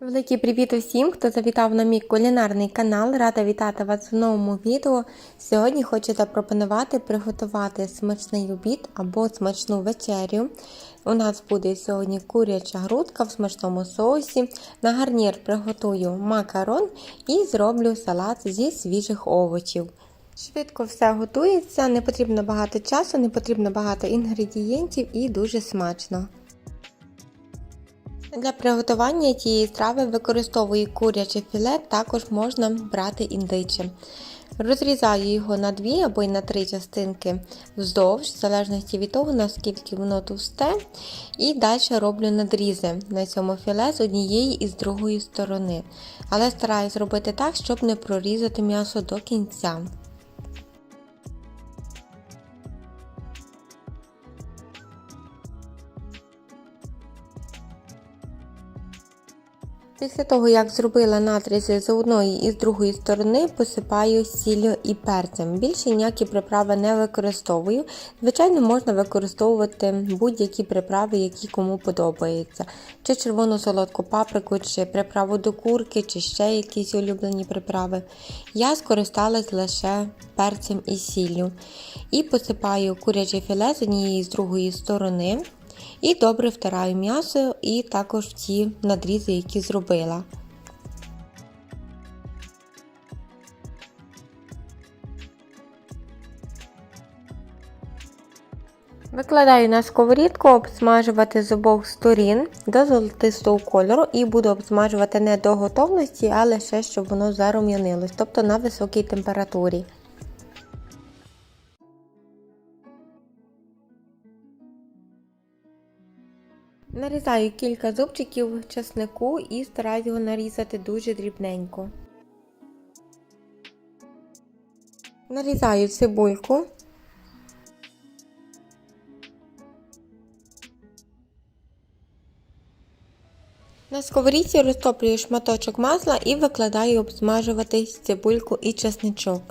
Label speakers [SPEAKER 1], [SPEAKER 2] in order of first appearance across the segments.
[SPEAKER 1] Великий привіт усім, хто завітав на мій кулінарний канал. Рада вітати вас в новому відео. Сьогодні хочу запропонувати приготувати смачний обід або смачну вечерю. У нас буде сьогодні куряча грудка в смачному соусі. На гарнір приготую макарон і зроблю салат зі свіжих овочів. Швидко все готується, не потрібно багато часу, не потрібно багато інгредієнтів і дуже смачно. Для приготування цієї страви використовую куряче філе, також можна брати індиче. Розрізаю його на дві або й на три частинки вздовж, в залежності від того, наскільки воно товсте. І далі роблю надрізи на цьому філе з однієї і з другої сторони. Але стараюсь робити так, щоб не прорізати м'ясо до кінця. Після того, як зробила надрізи з одної і з другої сторони, посипаю сіллю і перцем. Більше ніякі приправи не використовую. Звичайно, можна використовувати будь-які приправи, які кому подобаються. Чи червону солодку паприку, чи приправу до курки, чи ще якісь улюблені приправи. Я скористалась лише перцем і сіллю. І посипаю куряче філе з однієї і з другої сторони. І добре втираю м'ясо і також в ті надрізи, які зробила. Викладаю на сковорідку обсмажувати з обох сторін до золотистого кольору і буду обсмажувати не до готовності, а лише щоб воно зарум'янилось, тобто на високій температурі. Нарізаю кілька зубчиків чеснику і стараюсь його нарізати дуже дрібненько. Нарізаю цибульку. На сковорідці розтоплюю шматочок масла і викладаю обсмажуватись цибульку і чесничок.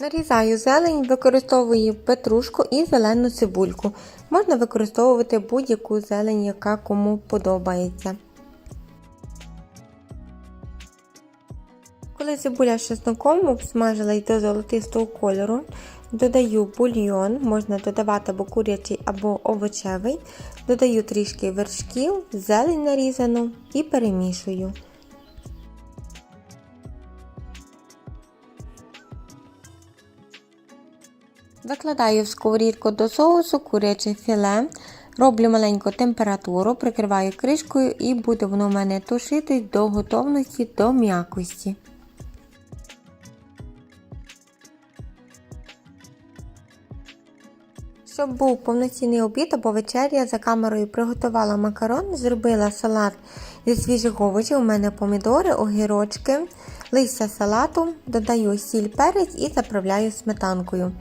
[SPEAKER 1] Нарізаю зелень, використовую петрушку і зелену цибульку. Можна використовувати будь-яку зелень, яка кому подобається. Коли цибуля з чесноком обсмажилась до золотистого кольору, додаю бульйон, можна додавати або курячий, або овочевий, додаю трішки вершків, зелень нарізану і перемішую. Викладаю в сковорідку до соусу куряче філе, роблю маленьку температуру, прикриваю кришкою і буде воно в мене тушитись до готовності до м'якості. Щоб був повноцінний обід або вечеря, за камерою приготувала макарон, зробила салат зі свіжих овочів. У мене помідори, огірочки, листя салату, додаю сіль перець і заправляю сметанкою.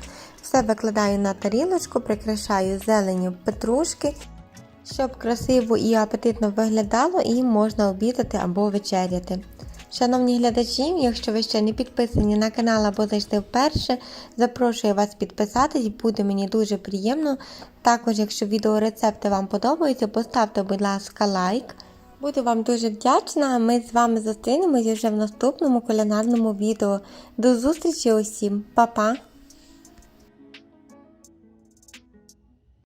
[SPEAKER 1] Все викладаю на тарілочку, прикрашаю зеленю петрушки, щоб красиво і апетитно виглядало і можна обідати або вечеряти. Шановні глядачі, якщо ви ще не підписані на канал або зайшли вперше, запрошую вас підписатись, буде мені дуже приємно. Також, якщо відеорецепти вам подобаються, поставте, будь ласка, лайк. Буду вам дуже вдячна. Ми з вами зустрінемося вже в наступному кулінарному відео. До зустрічі усім, Па-па!